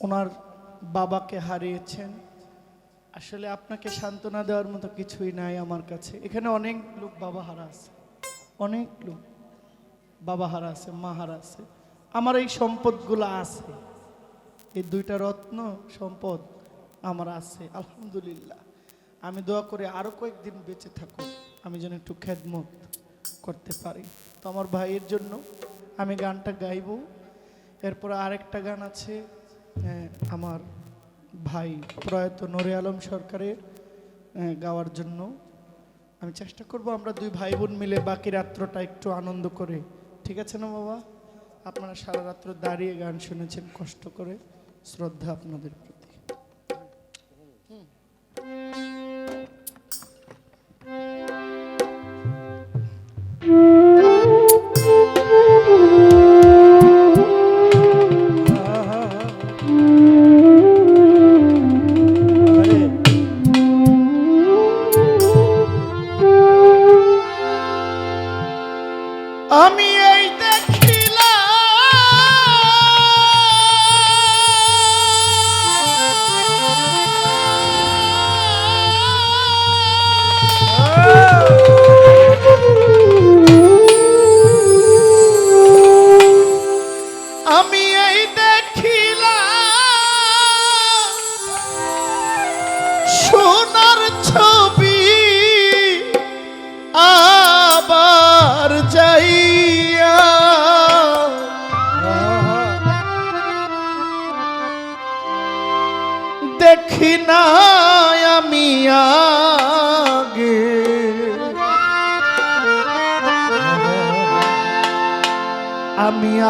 ওনার বাবাকে হারিয়েছেন। আসলে আপনাকে সান্ত্বনা দেওয়ার মতো কিছুই নাই আমার কাছে। এখানে অনেক লোক বাবা হারা আছে। অনেক লোক বাবা হারা আছে, মা হারা আছে। আমার এই সম্পদগুলো আছে। এই দুইটা রত্ন সম্পদ আমার আছে, আলহামদুলিল্লাহ। আমি দোয়া করে আরও কয়েকদিন বেঁচে থাকো আমি যেন একটু খেদমত করতে পারি। তো আমার ভাইয়ের জন্য আমি গানটা গাইবো। এরপর আরেকটা গান আছে আমার ভাই প্রয়াত নরে আলম সরকারের গাওয়ার জন্য। আমি চেষ্টা করব আমরা দুই ভাই বোন মিলে বাকি রাত্রটা একটু আনন্দ করে। ঠিক আছে না বাবা? আপনারা সারা রাত্র দাঁড়িয়ে গান শুনেছেন কষ্ট করে। শ্রদ্ধা আপনাদের প্রতি। আমি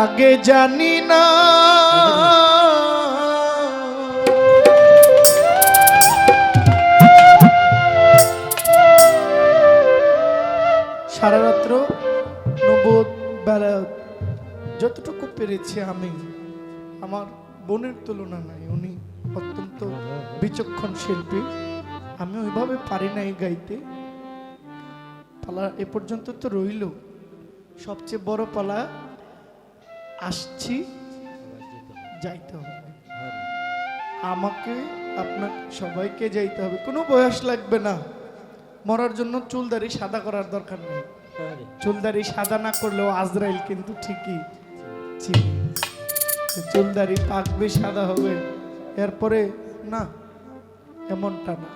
আগে জানি না। সারারাত্র নবোধ বেলা যতটুকু পেরেছি আমি, আমার বোনের তুলনা নাই, উনি অত্যন্ত বিচক্ষণ শিল্পী। আমি ওইভাবে পারি নাই গাইতে। পালা এ পর্যন্ত তো রইল। সবচেয়ে বড় পালা আসছি যাইতে হবে। আমাকে আপনার সবাইকে যাইতে হবে। কোনো বয়স লাগবে না। মরার জন্য চুলদারি সাদা করার দরকার নেই। চুলদারি সাদা না করলেও আজরাইল কিন্তু ঠিকই। চুলদারি পাকবে সাদা হবে। এরপরে না এমনটা না।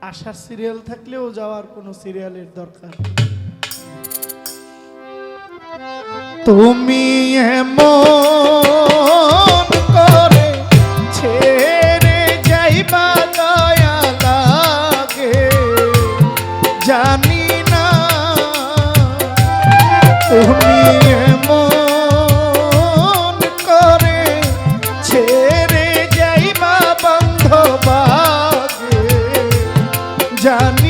আসার সিরিয়াল থাকলেও যাওয়ার কোনো সিরিয়ালের দরকার। তুমি এমন করে ছেড়ে যাইবা দয়া লাগে জানি না তুমি এমন করে ছেড়ে যাইবা বন্ধবাগে জানি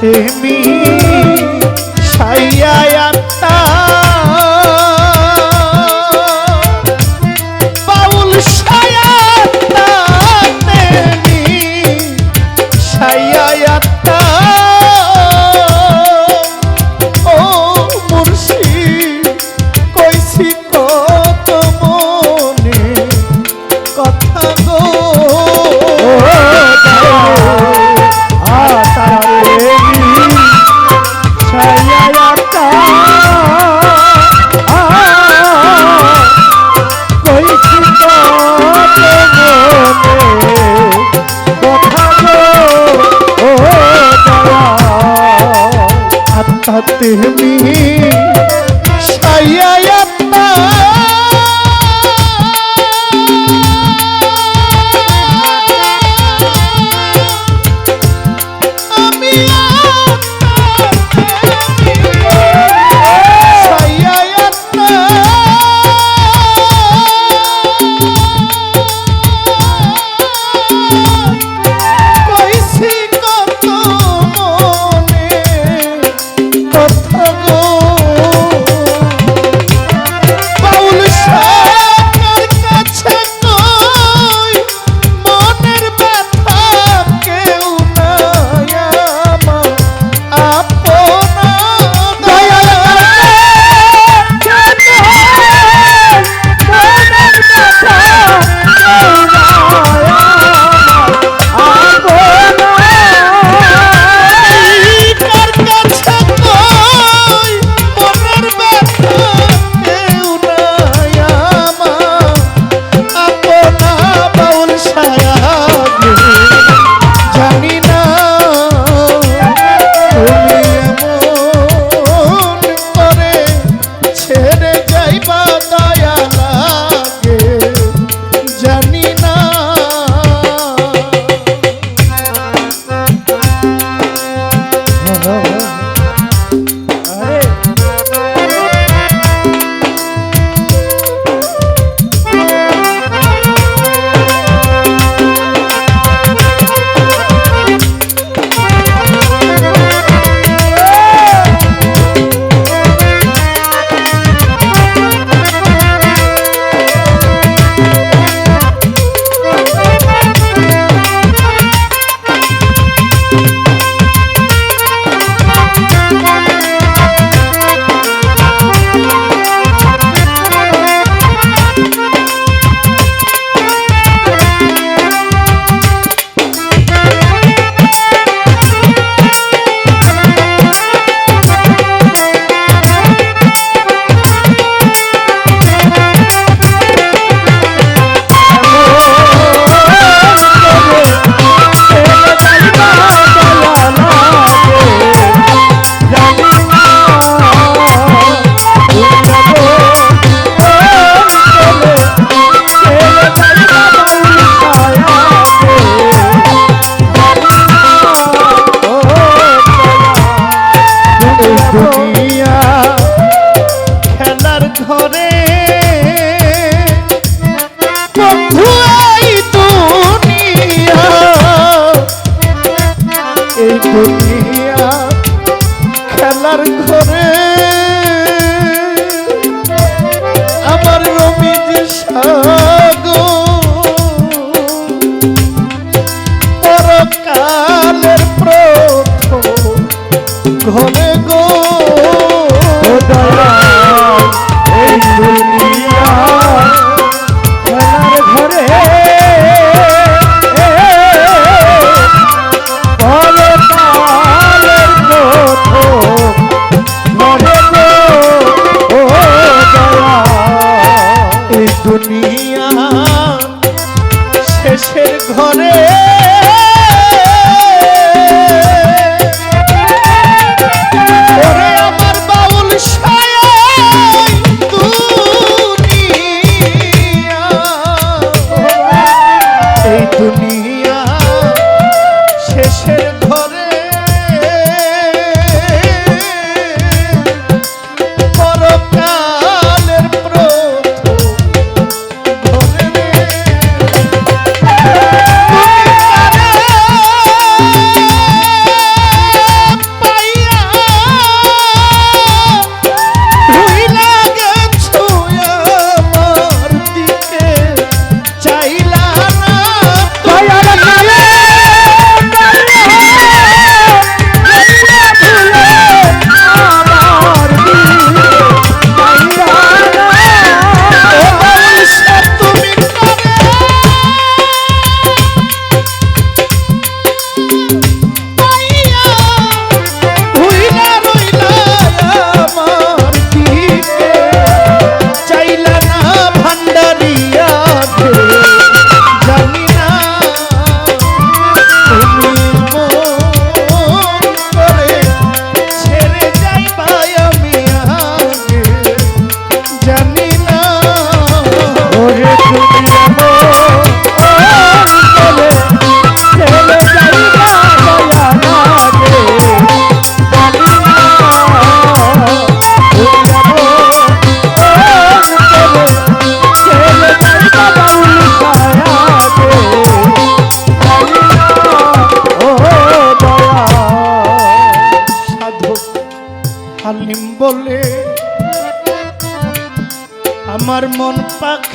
তেমি তেমনি সাইয়াত্তা ¡HODE!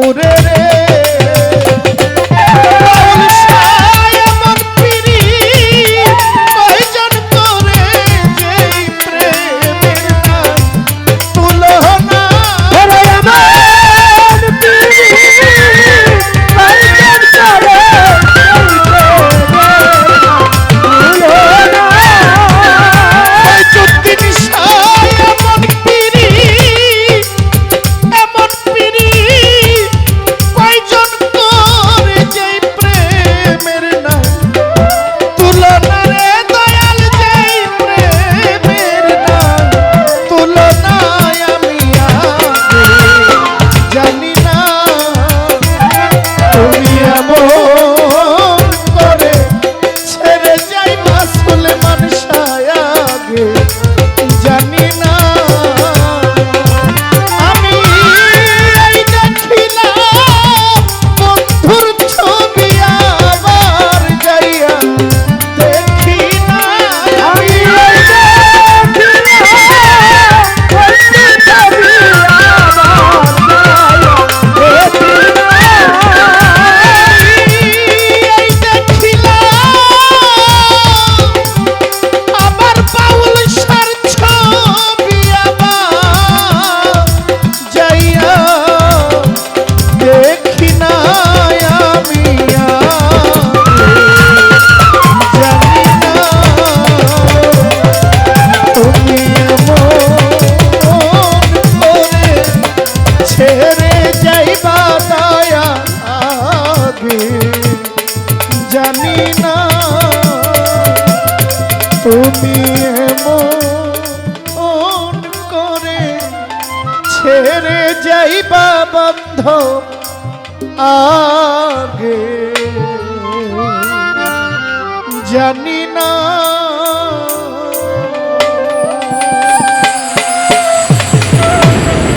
ওরে রে।